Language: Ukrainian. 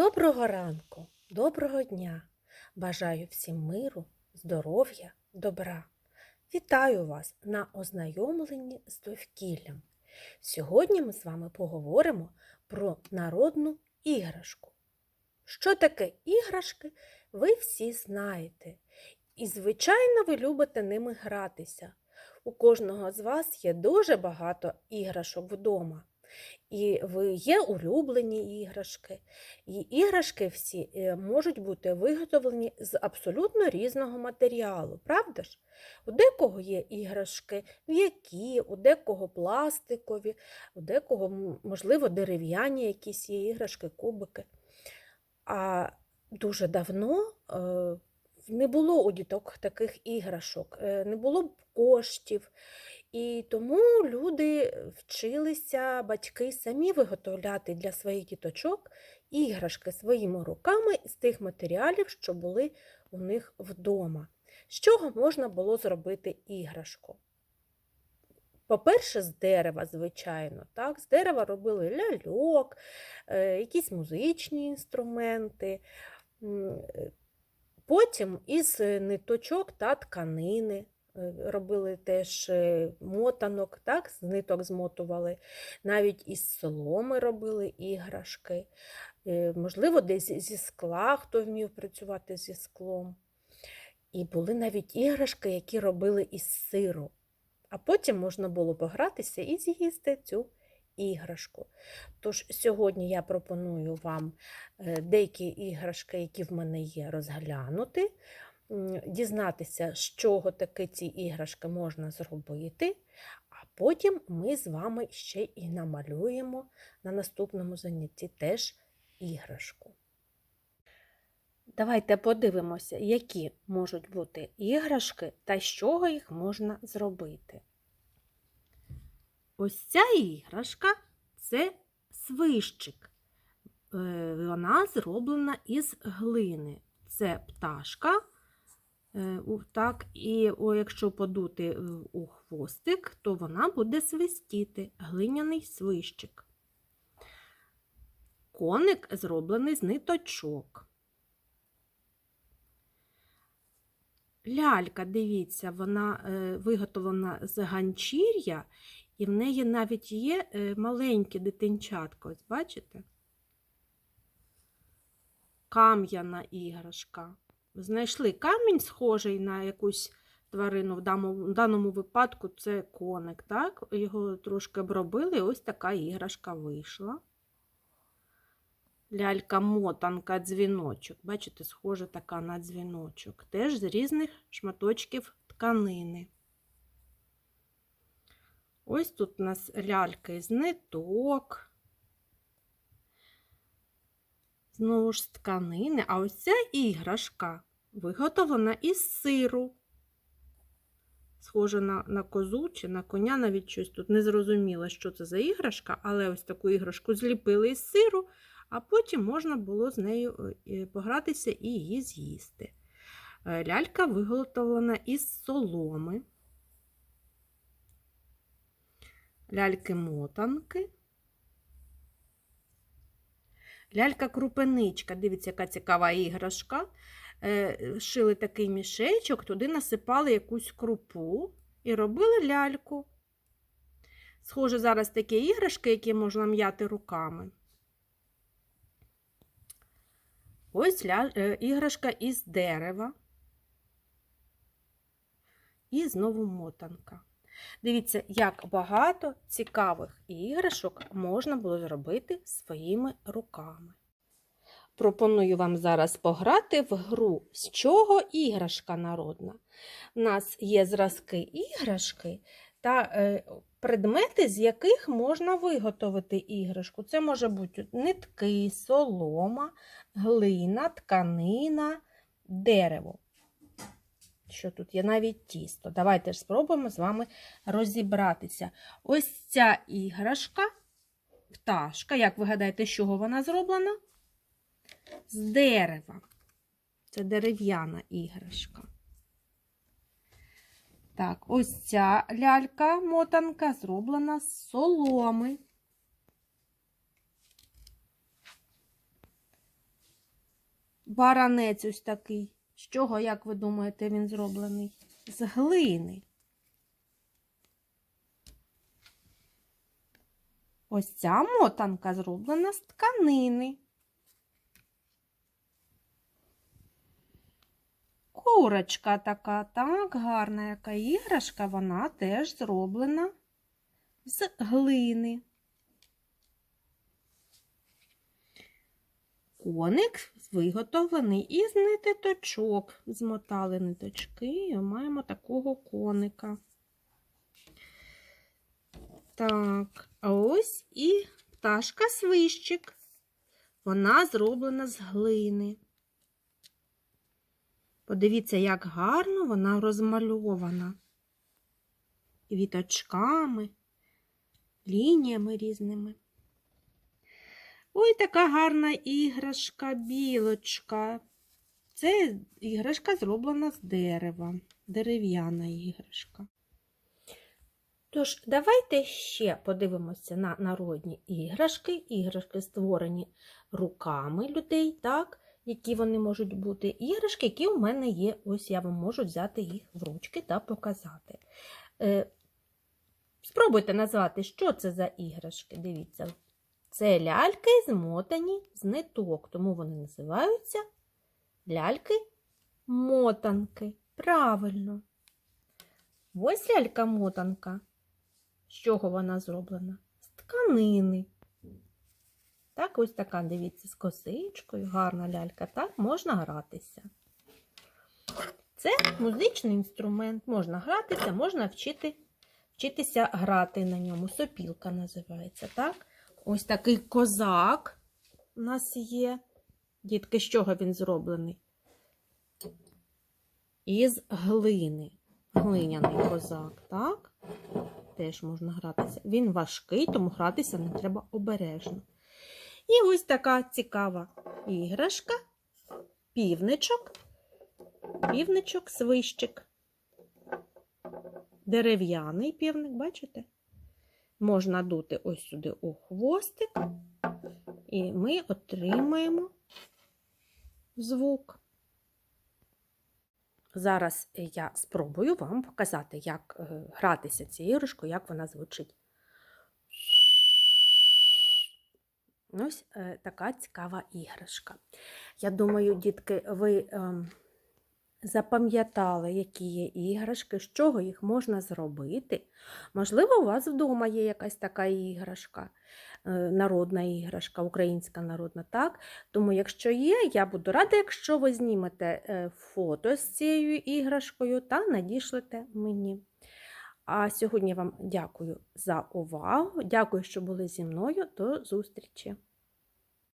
Доброго ранку, доброго дня. Бажаю всім миру, здоров'я, добра. Вітаю вас на ознайомленні з довкіллям. Сьогодні ми з вами поговоримо про народну іграшку. Що таке іграшки, ви всі знаєте. І, звичайно, ви любите ними гратися. У кожного з вас є дуже багато іграшок вдома. І є улюблені іграшки. І іграшки всі е, можуть бути виготовлені з абсолютно різного матеріалу, правда ж? У декого є іграшки м'які, у декого пластикові, у декого, можливо, дерев'яні якісь є іграшки, кубики. А дуже давно е, не було у діток таких іграшок, е, не було б коштів. І тому люди вчилися, батьки самі виготовляти для своїх діточок іграшки своїми руками з тих матеріалів, що були у них вдома. З чого можна було зробити іграшку? По-перше, з дерева, звичайно. Так? З дерева робили ляльок, е, якісь музичні інструменти. Е, Потім із ниточок та тканини робили теж е, мотанок, так? з ниток змотували. Навіть із соломи робили іграшки. Е, Можливо, десь зі скла, хто вмів працювати зі склом. І були навіть іграшки, які робили із сиру. А потім можна було погратися і з'їсти цю іграшку. Тож сьогодні я пропоную вам е, деякі іграшки, які в мене є, розглянути, дізнатися, з чого таки ці іграшки можна зробити, а потім ми з вами ще і намалюємо на наступному занятті теж іграшку. Давайте подивимося, які можуть бути іграшки та з чого їх можна зробити. Ось ця іграшка це свищик. Е, Вона зроблена із глини. Це пташка. Е, Так, і о, якщо подути у хвостик, то вона буде свистіти. Глиняний свищик. Коник зроблений з ниточок. Лялька, дивіться, вона е, виготовлена з ганчір'я, і в неї навіть є е, маленьке дитинчатко. Ось бачите? Кам'яна іграшка. Знайшли камінь, схожий на якусь тварину, в даному, випадку це коник. Так? Його трошки обробили, ось така іграшка вийшла. Лялька-мотанка, дзвіночок. Бачите, схожа така на дзвіночок. Теж з різних шматочків тканини. Ось тут у нас ляльки з ниток. Знову ж з тканини. А ось ця іграшка виготовлена із сиру. Схожа на, на козу чи на коня, навіть щось тут не зрозуміло, що це за іграшка, але ось таку іграшку зліпили із сиру, а потім можна було з нею е, погратися і її з'їсти. Е, Лялька виготовлена із соломи, ляльки-мотанки. Лялька-крупеничка, дивіться, яка цікава іграшка. Е, Шили такий мішечок, туди насипали якусь крупу і робили ляльку. Схоже, зараз такі іграшки, які можна м'яти руками. Ось ля... е, іграшка із дерева. І знову мотанка. Дивіться, як багато цікавих іграшок можна було зробити своїми руками. Пропоную вам зараз пограти в гру, з чого іграшка народна. У нас є зразки іграшки та е, предмети, з яких можна виготовити іграшку. Це може бути нитки, солома, глина, тканина, дерево. Що тут є навіть тісто. Давайте ж спробуємо з вами розібратися. Ось ця іграшка, пташка, як ви гадаєте, з чого вона зроблена? З дерева. Це дерев'яна іграшка. Так, ось ця лялька, мотанка, зроблена з соломи. баранець ось такий. З чого, як ви думаєте, він зроблений? З глини. Ось ця мотанка зроблена з тканини. Курочка така, так, гарна яка іграшка, вона теж зроблена з глини. Коник виготовлений із ниточок. Змотали ниточки і маємо такого коника. Так, а ось і пташка свищик. Вона зроблена з глини. Подивіться, як гарно вона розмальована. Віточками, лініями різними. Ой, така гарна іграшка, білочка. Це іграшка зроблена з дерева, дерев'яна іграшка. Тож, давайте ще подивимося на народні іграшки. Іграшки створені руками людей, так? Які вони можуть бути. Іграшки, які у мене є, ось я вам можу взяти їх в ручки та показати. Е, спробуйте назвати, що це за іграшки. Дивіться. Це ляльки змотані з ниток, тому вони називаються ляльки-мотанки. Правильно. Ось лялька-мотанка. З чого вона зроблена? З тканини. Так, ось така, дивіться, з косичкою, гарна лялька, так, можна гратися. Це музичний інструмент, можна гратися, можна вчити, вчитися грати на ньому. Сопілка називається, так? Ось такий козак у нас є. Дітки, з чого він зроблений? Із глини. Глиняний козак, так? Теж можна гратися. Він важкий, тому гратися не треба обережно. І ось така цікава іграшка, півничок, півничок, свищик. Дерев'яний півник, бачите? Можна дути ось сюди у хвостик, і ми отримаємо звук. Зараз я спробую вам показати, як е, гратися цією іграшкою, як вона звучить. Ось е, така цікава іграшка. Я думаю, дітки, ви ем, запам'ятали, які є іграшки, з чого їх можна зробити. Можливо, у вас вдома є якась така іграшка, е, народна іграшка, українська народна, так? Тому, якщо є, я буду рада, якщо ви знімете е, фото з цією іграшкою та надішлете мені. А сьогодні вам дякую за увагу. Дякую, що були зі мною. До зустрічі!